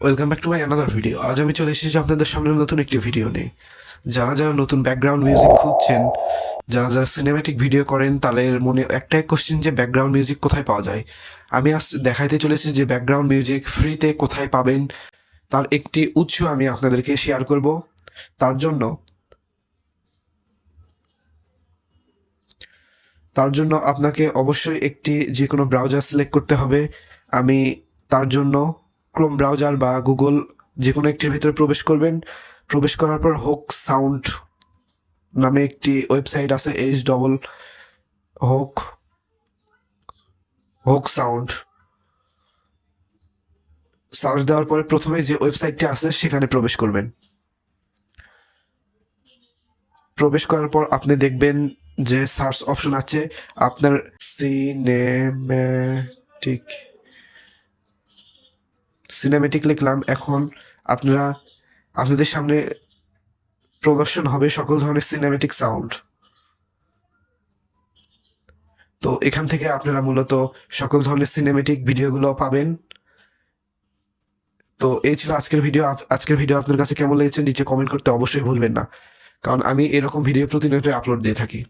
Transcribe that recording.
Welcome back to my another video আজ আমি চলে এসেছি আপনাদের সামনে নতুন একটি ভিডিও নিয়ে। যারা যারা নতুন ব্যাকগ্রাউন্ড মিউজিক খুঁজছেন, যারা যারা সিনেম্যাটিক ভিডিও করেন, তাদের মনে একটাই কোশ্চেন যে ব্যাকগ্রাউন্ড মিউজিক কোথায় পাওয়া যায়? আমি আজ দেখাইতে চলেছি যে ব্যাকগ্রাউন্ড মিউজিক ফ্রিতে কোথায় পাবেন। তার একটি উৎস আমি আপনাদেরকে শেয়ার করব। তার জন্য তার জন্য আপনাকে অবশ্যই একটি যে কোনো ব্রাউজার সিলেক্ট করতে হবে। আমি তার জন্য ক্রোম ব্রাউজার বা গুগল যে কোনো একটির ভিতরে প্রবেশ করবেন। প্রবেশ করার পর হোক সাউন্ড নামে একটি ওয়েবসাইট আছে এইচ ডবল হোক হোক সাউন্ড সার্চ দেওয়ার পরে প্রথমে যে ওয়েবসাইটটি আছে, সেখানে প্রবেশ করবেন। প্রবেশ করার পর আপনি দেখবেন যে সার্চ অপশন আছে। আপনার সিনেম্যাটিক সিনেমেটিক লিখলাম এখন আপনারা, আপনাদের সামনে প্রদর্শন হবে সকল ধরনের সিনেমেটিক সাউন্ড তো এখান থেকে আপনারা মূলত সকল ধরনের সিনেমেটিক ভিডিওগুলো পাবেন। তো এই ছিল আজকের ভিডিও আজকের ভিডিও আপনার কাছে কেমন লেগেছে, নিচে কমেন্ট করতে অবশ্যই ভুলবেন না। কারণ আমি এরকম ভিডিও প্রতিনিয়ত আপলোড দিয়ে থাকি।